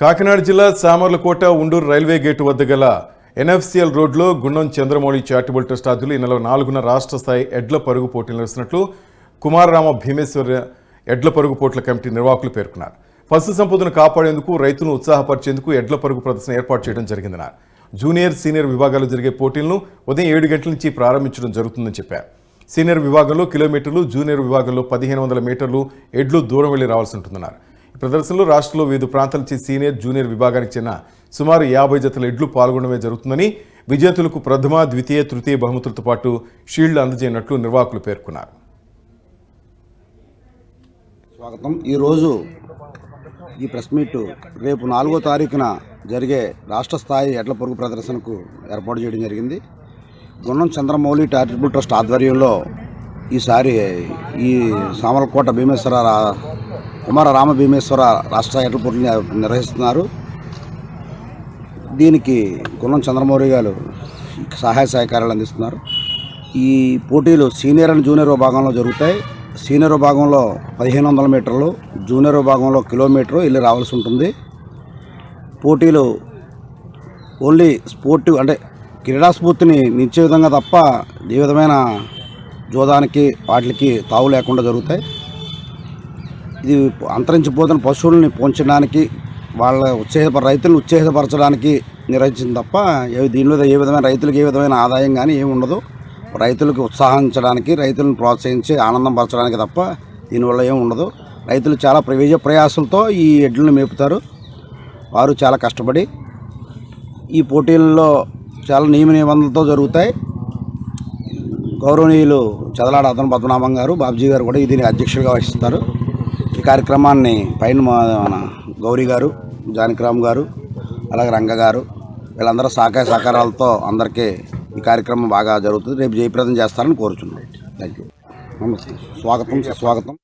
కాకినాడ జిల్లా Samarlakota Unduru railway gate వద్ద గల ఎన్ఎఫ్సిఎల్ రోడ్లో గుండం చంద్రమౌళి చారిటబుల్ ట్రస్ట్ అధ్యులు ఈ నెల నాలుగున రాష్ట్ర స్థాయి ఎడ్ల పరుగు పోటీలు నిర్వహిస్తున్నట్లు కుమారరామ భీమేశ్వర ఎడ్ల పరుగు పోట్ల కమిటీ నిర్వాహకులు పేర్కొన్నారు. పశు సంపదను కాపాడేందుకు రైతులను ఉత్సాహపరిచేందుకు ఎడ్ల పరుగు ప్రదర్శన ఏర్పాటు చేయడం జరిగిందన్నారు. జూనియర్ సీనియర్ విభాగాలు జరిగే పోటీలను ఉదయం ఏడు గంటల నుంచి ప్రారంభించడం జరుగుతుందని చెప్పారు. సీనియర్ విభాగంలో కిలోమీటర్లు జూనియర్ విభాగంలో పదిహేను వందల మీటర్లు ఎడ్లు దూరం వెళ్ళి రావాల్సి ఉంటుందన్నారు. ప్రదర్శనలో రాష్ట్రంలో వివిధ ప్రాంతాల నుంచి సీనియర్ జూనియర్ విభాగానికి చెందిన సుమారు యాభై జతల ఎడ్లు పాల్గొనడమే జరుగుతుందని విజేతలకు ప్రథమ ద్వితీయ తృతీయ బహుమతులతో పాటు షీల్డ్ అందజేయనట్లు నిర్వాహకులు పేర్కొన్నారు. స్వాగతం. ఈరోజు ఈ ప్రెస్ మీట్ రేపు నాలుగో తారీఖున జరిగే రాష్ట్ర స్థాయి ఎడ్ల పొరుగు ప్రదర్శనకు ఏర్పాటు చేయడం జరిగింది. గుండం చంద్రమౌళి చారిటబుల్ ట్రస్ట్ ఆధ్వర్యంలో ఈసారి ఈ సామలకోట భీమేశ్వర కుమార రామ భీమేశ్వర రాష్ట్ర ఎడ్ల నిర్వహిస్తున్నారు. దీనికి గుణం చంద్రమౌళి గారు సహాయ సహకారాలు అందిస్తున్నారు. ఈ పోటీలు సీనియర్ అండ్ జూనియర్ విభాగంలో జరుగుతాయి. సీనియర్ విభాగంలో పదిహేను వందల మీటర్లు జూనియర్ విభాగంలో కిలోమీటరు వెళ్ళి రావాల్సి ఉంటుంది. పోటీలు ఓన్లీ స్పోర్టివ్ అంటే క్రీడా స్ఫూర్తిని నిచ్చే విధంగా తప్ప ఏ విధమైన జోదానికి వాటికి తావు లేకుండా జరుగుతాయి. ఇది అంతరించిపోతున్న పశువుల్ని పోంచడానికి వాళ్ళ ఉత్సాహ రైతులను ఉత్తేజపరచడానికి నిర్వహించింది తప్ప దీనిలో ఏ విధమైన రైతులకు ఏ విధమైన ఆదాయం కానీ ఏమి ఉండదు. రైతులకు ఉత్సాహించడానికి రైతులను ప్రోత్సహించి ఆనందం పరచడానికి తప్ప దీనివల్ల ఏమి ఉండదు. రైతులు చాలా ప్ర- ప్రయాసంతో ఈ ఎడ్లను మేపుతారు. వారు చాలా కష్టపడి ఈ పోటీల్లో చాలా నియమ నిబంధనలతో జరుగుతాయి. గౌరవనీయులు చదలాడ అతను పద్మనాభం గారు బాబ్జీ గారు కూడా దీని అధ్యక్షులుగా వహిస్తారు. ఈ కార్యక్రమాన్ని పైన మా- మన గౌరీ గారు జానకిరామ్ గారు అలాగే రంగ గారు వీళ్ళందరూ సహకార సహకారాలతో అందరికీ ఈ కార్యక్రమం బాగా జరుగుతుంది. రేపు జయప్రదం చేస్తారని కోరుచున్నాం. థ్యాంక్ యూ నమస్తే. స్వాగతం స్వాగతం